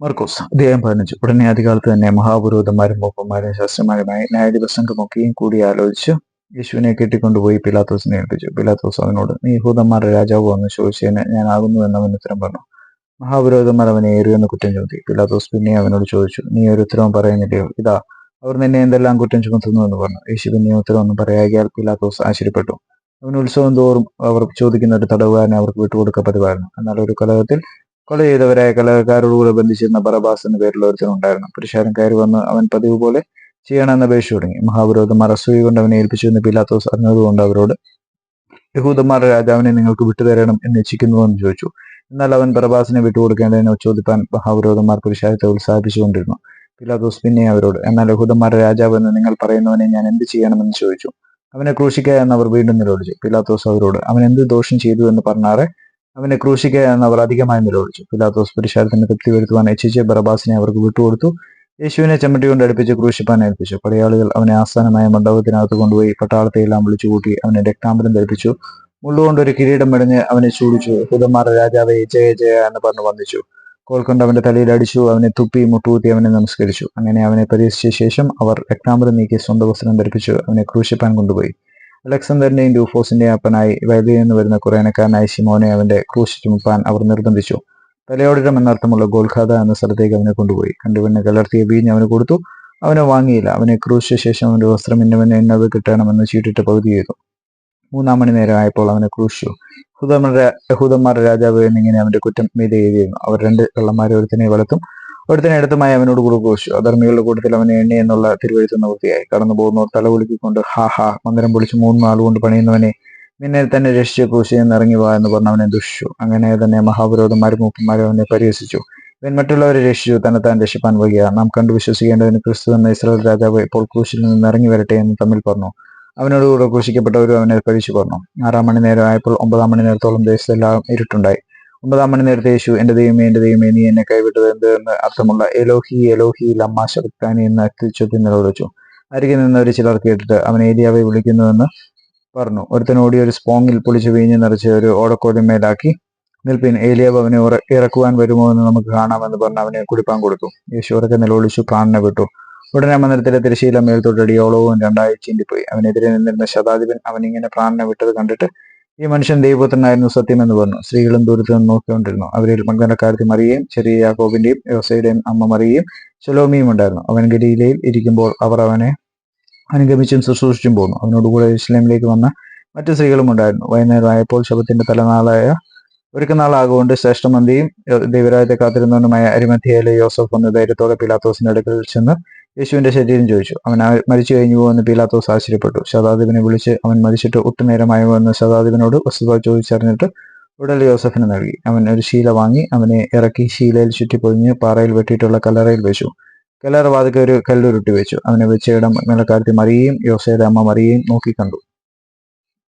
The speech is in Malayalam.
മർക്കോസ് അധ്യായം പതിനഞ്ച്. ഉടനെ അധികാലത്ത് തന്നെ മഹാപുരോഹിതന്മാരും മൂപ്പന്മാരും ശാസ്ത്രമാരുമായി ന്യായാധിപസംഘമൊക്കെയും കൂടി ആലോചിച്ച് യേശുവിനെ കെട്ടിക്കൊണ്ടുപോയി പിലാത്തോസിനെ ഏൽപ്പിച്ചു. പിലാത്തോസ് അവനോട് നീ യഹൂദന്മാരുടെ രാജാവ് വന്ന് ചോദിച്ചതിന് ഞാൻ ആകുന്നു എന്ന് അവൻ ഉത്തരം പറഞ്ഞു. മഹാപുരോഹിതന്മാർ അവനെ ഏറിയെന്ന് കുറ്റം ചുമത്തി. പിലാത്തോസ് പിന്നെ അവനോട് ചോദിച്ചു നീ ഒരു ഉത്തരവും പറയുന്നില്ലയോ? ഇതാ അവർ നിന്നെ എന്തെല്ലാം കുറ്റം ചുമത്തുന്നു എന്ന് പറഞ്ഞു. യേശു പിന്നെ ഉത്തരവൊന്നും പറയാകിയാൽ പിലാത്തോസ് ആശ്ചര്യപ്പെട്ടു. അവൻ ഉത്സവം തോറും അവർ ചോദിക്കുന്ന ഒരു തടവുകാരനെ അവർക്ക് വിട്ടുകൊടുക്ക എന്നാൽ ഒരു കലഹത്തിൽ കൊല ചെയ്തവരായ കലാകാരോടുകൂടെ ബന്ധിച്ചിരുന്ന ബറബാസ് എന്ന പേരുള്ള ഒരുത്തനുണ്ടായിരുന്നു പുരുഷാരൻ കയറി വന്ന് അവൻ പതിവ് പോലെ ചെയ്യണമെന്ന് അപേക്ഷ തുടങ്ങി. മഹാപുരോധന്മാർ അസൂയ കൊണ്ട് അവനെ ഏൽപ്പിച്ചു എന്ന് പിലാത്തോസ് അറിഞ്ഞതുകൊണ്ട് അവരോട് യഹൂദന്മാർ രാജാവിനെ നിങ്ങൾക്ക് വിട്ടുതരണം എന്ന് ഇച്ഛിക്കുന്നുവെന്ന് ചോദിച്ചു. എന്നാൽ അവൻ ബറബാസിനെ വിട്ടുകൊടുക്കേണ്ടതിനെ ചോദിപ്പാൻ മഹാപുരോധന്മാർ പുരുഷാരത്തെ ഉത്സാഹിപ്പിച്ചുകൊണ്ടിരുന്നു. പിലാത്തോസ് പിന്നെ അവരോട് എന്നാൽ യഹൂദന്മാരുടെ രാജാവ് എന്ന് നിങ്ങൾ പറയുന്നവനെ ഞാൻ എന്ത് ചെയ്യണമെന്ന് ചോദിച്ചു? അവനെ ക്രൂശിക്കുക എന്ന് അവർ വീണ്ടും നിരോധിച്ചു. പിലാത്തോസ് അവരോട് അവൻ എന്ത് ദോഷം ചെയ്തു എന്ന് പറഞ്ഞാറെ അവനെ ക്രൂശിക്കുക എന്ന് അവർ അധികമായി നിലവിളിച്ചു പിലാത്തോസ് പുരുഷാരത്തിന് തൃപ്തി വരുത്തുവാൻ ഇച്ഛിച്ച് ബറബാസിനെ അവർക്ക് വിട്ടുകൊടുത്തു. യേശുവിനെ ചെമ്മട്ടി കൊണ്ട് അടുപ്പിച്ച് ക്രൂശിപ്പാൻ ഏൽപ്പിച്ചു. പടയാളികൾ അവനെ ആസ്ഥാനമായ മണ്ഡപത്തിനകത്ത് കൊണ്ടുപോയി പട്ടാളത്തെല്ലാം വിളിച്ചു കൂട്ടി അവനെ രക്താംബരം ധരിപ്പിച്ചു. മുള്ളുകൊണ്ട് ഒരു കിരീടം മെടഞ്ഞ് അവനെ ചൂടിച്ചു. ഹുതന്മാർ രാജാവെ ജയ ജയ എന്ന് പറഞ്ഞു വന്ദിച്ചു. കോൽക്കൊണ്ട് അവന്റെ തലയിൽ അടിച്ചു അവനെ തുപ്പി മുട്ടുകൂത്തി അവനെ നമസ്കരിച്ചു. അങ്ങനെ അവനെ പരിഹസിച്ച ശേഷം അവർ രക്താംബരം നീക്കി സ്വന്തം വസ്ത്രം ധരിപ്പിച്ചു അവനെ ക്രൂശിപ്പാൻ കൊണ്ടുപോയി. അലക്സാണ്ടറിന്റെയും ഡ്യൂഫോസിന്റെയും അപ്പനായി വൈദ്യുതി നിന്ന് വരുന്ന കുറേനക്കാരനായ ശിമോനെ അവന്റെ ക്രൂശ് ചുമപ്പാൻ അവർ നിർബന്ധിച്ചു തലയോടിടം എന്നർത്ഥമുള്ള ഗോൽഖാദ എന്ന സ്ഥലത്തേക്ക് അവനെ കൊണ്ടുപോയി കണ്ടുപിന്നെ കലർത്തിയ വീഞ്ഞ് അവന് കൊടുത്തു അവനെ വാങ്ങിയില്ല അവനെ ക്രൂശിച്ച ശേഷം അവന്റെ വസ്ത്രം ഇന്നവനെ എന്നത് കിട്ടണമെന്ന് ചീട്ടിട്ട് പകുതി ചെയ്തു മൂന്നാം മണി നേരം ആയപ്പോൾ അവനെ ക്രൂശിച്ചു ഹുദന്മാരുടെ യഹൂദന്മാരുടെ രാജാവ് എന്നിങ്ങനെ അവന്റെ കുറ്റം മീതെ എഴുതിയിരുന്നു അവർ രണ്ട് കള്ളന്മാരെ ഒരുത്തിനെ വളർത്തും ഒരുത്തിനെ എടുത്തുമായി അവനോട് ക്രൂശിച്ചു അധർമ്മികളുടെ കൂട്ടത്തിൽ അവനെ എണ്ണി എന്നുള്ള തിരുവഴുത്ത് നിവൃത്തിയായി കടന്നു പോകുന്നവർ തല കുലുക്കിക്കൊണ്ട് ഹാ ഹാ മന്ദിരം പൊളിച്ച് മൂന്ന് നാളുകൊണ്ട് പണിയുന്നവനെ നിന്നെ തന്നെ രക്ഷിച്ച ക്രൂശിൽ നിന്ന് ഇറങ്ങി വാ എന്ന് പറഞ്ഞ് അവനെ ദുഷിച്ചു. അങ്ങനെ തന്നെ മഹാപുരോധന്മാരും മൂപ്പന്മാരും അവനെ പരിഹസിച്ചു. ഇവൻ മറ്റുള്ളവരെ രക്ഷിച്ചു. തന്നെ താൻ രക്ഷിപ്പാൻ വയ്യ. നാം കണ്ടു വിശ്വസിക്കേണ്ടതിന് ക്രിസ്തു എന്ന ഇസ്രായേൽ രാജാവ് ഇപ്പോൾ ക്രൂശിൽ നിന്ന് ഇറങ്ങി വരട്ടെ എന്ന് തമ്മിൽ പറഞ്ഞു. അവനോടുകൂടെ ക്രൂശിക്കപ്പെട്ടവരും അവനെ പഴിച്ചു പറഞ്ഞു ആറാം മണി നേരം ആയപ്പോൾ ഒമ്പതാം മണി നേരത്തോളം ദേശത്തെല്ലാം ഇരുട്ടുണ്ടായി. ഒമ്പതാം മണി നേരത്തെ യേശു എന്റെ ദൈവമേ എന്റെ ദൈവമേ നീ എന്നെ കൈവിട്ടത് എന്ത്? എന്ന് അർത്ഥമുള്ള എലോഹി എലോഹി ലമ്മ ശബ്ദാനി എന്ന് തിരിച്ചൊത്തി നിലവിളിച്ചു അരികെ നിന്നവർ ചിലർ കേട്ടിട്ട് അവൻ ഏലിയാവെ വിളിക്കുന്നുവെന്ന് പറഞ്ഞു. ഒരുത്തനോടി ഒരു സ്പോങ്ങിൽ പൊളിച്ച് വീഞ്ഞ് നിറച്ച് ഒരു ഓടക്കോലിന്മേലാക്കി നിൽപ്പിൻ ഏലിയാവ് അവനെ ഇറക്കുവാൻ വരുമോ എന്ന് നമുക്ക് കാണാമെന്ന് പറഞ്ഞ് അവനെ കുടിപ്പാൻ കൊടുത്തു. യേശു ഉറക്കെ നിലവിളിച്ചു പ്രാണനെ വിട്ടു. ഉടനെ മന്ദിരത്തിലെ തിരശീല മേൽത്തൊട്ടടിയോളവും രണ്ടായി ചീന്തിപ്പോയി അവനെതിരെ നിന്നിരുന്ന ശതാധിപൻ അവൻ ഇങ്ങനെ പ്രാണനെ വിട്ടത് കണ്ടിട്ട് ഈ മനുഷ്യൻ ദൈവപുത്രനായിരുന്നു സത്യമെന്ന് പറഞ്ഞു. സ്ത്രീകളും ദൂരത്ത് നിന്ന് നോക്കിക്കൊണ്ടിരുന്നു. അവരിൽ മകനക്കാരത്തി മറിയയും ചെറിയ യാക്കോബിന്റെയും യോസയുടെയും അമ്മ മറിയയും ശലോമിയും ഉണ്ടായിരുന്നു. അവൻ ഗലീലയിൽ ഇരിക്കുമ്പോൾ അവർ അവനെ അനുഗമിച്ചും ശുശ്രൂഷിച്ചും പോന്നു. അവനോടുകൂടെ ഇസ്ലാമിലേക്ക് വന്ന മറ്റു സ്ത്രീകളും ഉണ്ടായിരുന്നു. വൈകുന്നേരം ആയപ്പോൾ ശബത്തിന്റെ തലനാളായ ഒരുക്കനാളാകൊണ്ട് ശ്രേഷ്ഠമന്തിയും ദൈവരാജത്തെ കാത്തിരുന്നവനുമായ അരിമധ്യയിലെ യോസഫ് ഒന്ന് ധൈര്യത്തോടെ പിലാത്തോസിന്റെ അടുക്കൽ ചെന്ന് യേശുവിന്റെ ശരീരം ചോദിച്ചു. അവൻ മരിച്ചു കഴിഞ്ഞു പോകുമെന്ന് പീലാത്തോസ് ആശ്ചര്യപ്പെട്ടു. ശതാധിപനെ വിളിച്ച് അവൻ മരിച്ചിട്ട് ഒട്ടുനേരമായോ എന്ന് ശതാധിപനോട് വസ്തുത ചോദിച്ചറിഞ്ഞിട്ട് ഉടൽ യോസഫിന് നൽകി. അവൻ ഒരു ശീല വാങ്ങി അവനെ ഇറക്കി ശീലയിൽ ചുറ്റിപ്പൊതിഞ്ഞ് പാറയിൽ വെട്ടിയിട്ടുള്ള കല്ലറയിൽ വെച്ചു. കല്ലറ വാതിക്ക് ഒരു കല്ലുരുട്ടി വെച്ചു. അവനെ വെച്ച ഇടം നിലക്കാരത്തി മറിയയും യോസയുടെ അമ്മ മറിയയും നോക്കിക്കണ്ടു